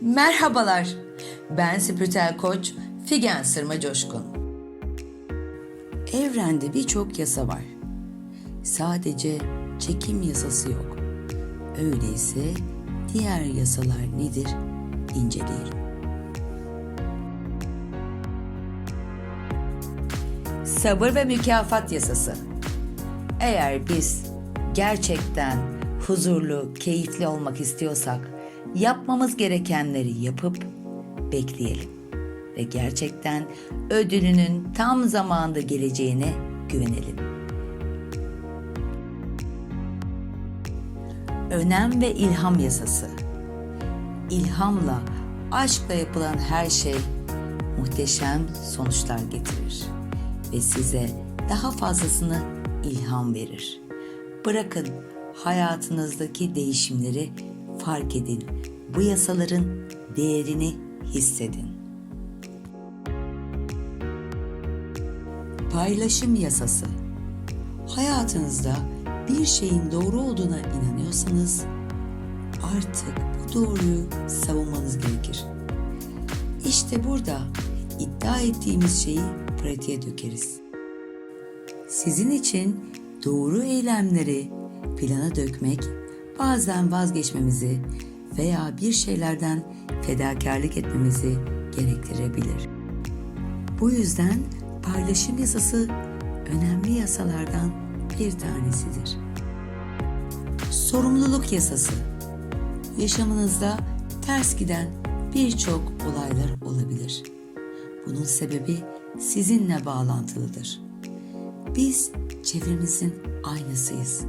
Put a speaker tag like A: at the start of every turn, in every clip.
A: Merhabalar. Ben spiritüel koç Figen Sırma Coşkun. Evrende birçok yasa var. Sadece çekim yasası yok. Öyleyse diğer yasalar nedir? İnceleyelim. Sabır ve mükafat yasası. Eğer biz gerçekten huzurlu, keyifli olmak istiyorsak yapmamız gerekenleri yapıp bekleyelim ve gerçekten ödülünün tam zamanda geleceğine güvenelim. Önem ve ilham yasası. İlhamla, aşkla yapılan her şey muhteşem sonuçlar getirir ve size daha fazlasını ilham verir. Bırakın hayatınızdaki değişimleri fark edin. Bu yasaların değerini hissedin. Paylaşım yasası. Hayatınızda bir şeyin doğru olduğuna inanıyorsanız artık bu doğruyu savunmanız gerekir. İşte burada iddia ettiğimiz şeyi pratiğe dökeriz. Sizin için doğru eylemleri plana dökmek bazen vazgeçmemizi veya bir şeylerden fedakarlık etmemizi gerektirebilir. Bu yüzden paylaşım yasası önemli yasalardan bir tanesidir. Sorumluluk yasası. Yaşamınızda ters giden birçok olaylar olabilir. Bunun sebebi sizinle bağlantılıdır. Biz çevremizin aynasıyız.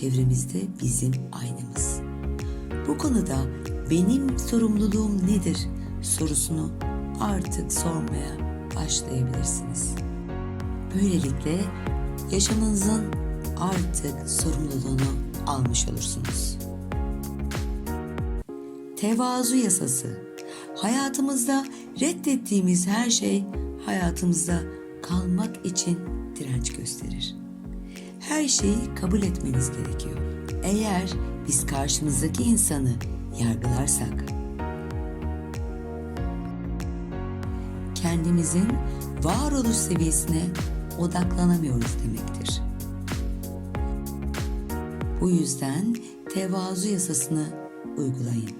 A: Çevremizde bizim aynamız. Bu konuda benim sorumluluğum nedir sorusunu artık sormaya başlayabilirsiniz. Böylelikle yaşamınızın artık sorumluluğunu almış olursunuz. Tevazu yasası. Hayatımızda reddettiğimiz her şey hayatımızda kalmak için direnç gösterir. Her şeyi kabul etmeniz gerekiyor. Eğer biz karşımızdaki insanı yargılarsak kendimizin varoluş seviyesine odaklanamıyoruz demektir. Bu yüzden tevazu yasasını uygulayın.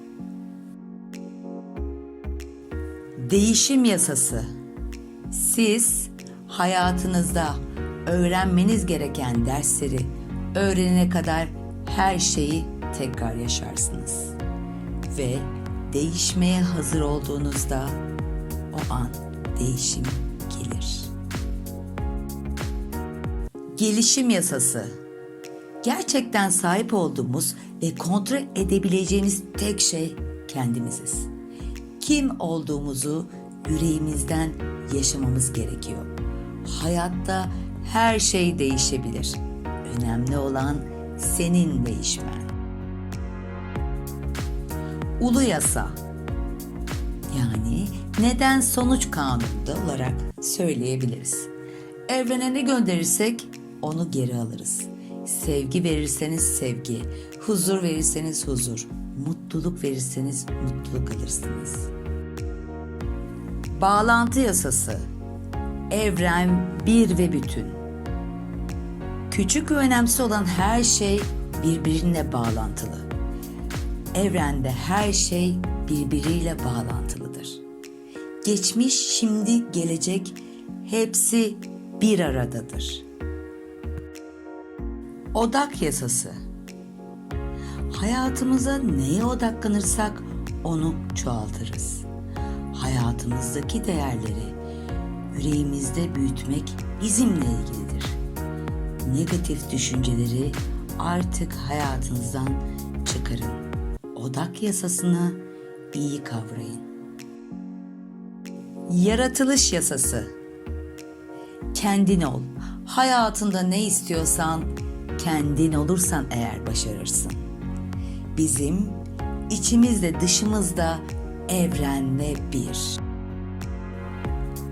A: Değişim yasası. Siz hayatınızda öğrenmeniz gereken dersleri öğrenene kadar her şeyi tekrar yaşarsınız. Ve değişmeye hazır olduğunuzda o an değişim gelir. Gelişim yasası. Gerçekten sahip olduğumuz ve kontrol edebileceğimiz tek şey kendimiziz. Kim olduğumuzu yüreğimizden yaşamamız gerekiyor. Hayatta her şey değişebilir. Önemli olan senin değişmen. Ulu yasa. Yani neden sonuç kanunda olarak söyleyebiliriz. Evrene ne gönderirsek onu geri alırız. Sevgi verirseniz sevgi, huzur verirseniz huzur, mutluluk verirseniz mutluluk alırsınız. Bağlantı yasası. Evren bir ve bütün. Küçük ve önemsiz olan her şey birbirine bağlantılı. Evrende her şey birbiriyle bağlantılıdır. Geçmiş, şimdi, gelecek hepsi bir aradadır. Odak yasası. Hayatımıza neye odaklanırsak onu çoğaltırız. Hayatımızdaki değerleri yüreğimizde büyütmek bizimle ilgilidir. Negatif düşünceleri artık hayatınızdan çıkarın. Odak yasasını iyi kavrayın. Yaratılış yasası. Kendin ol. Hayatında ne istiyorsan kendin olursan eğer başarırsın. Bizim içimizde dışımızda evrenle bir.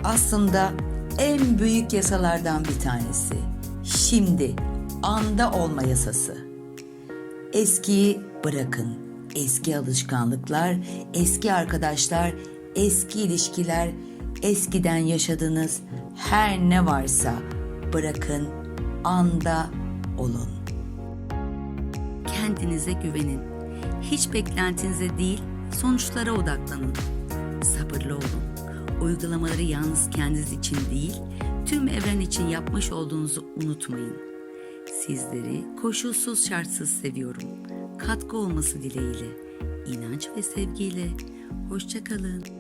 A: Aslında en büyük yasalardan bir tanesi. Şimdi anda olma yasası. Eskiyi bırakın. Eski alışkanlıklar, eski arkadaşlar, eski ilişkiler, eskiden yaşadığınız her ne varsa bırakın, anda olun.
B: Kendinize güvenin. Hiç beklentinize değil, sonuçlara odaklanın. Sabırlı olun. Uygulamaları yalnız kendiniz için değil, tüm evren için yapmış olduğunuzu unutmayın. Sizleri koşulsuz şartsız seviyorum. Katkı olması dileğiyle. İnanç ve sevgiyle. Hoşçakalın.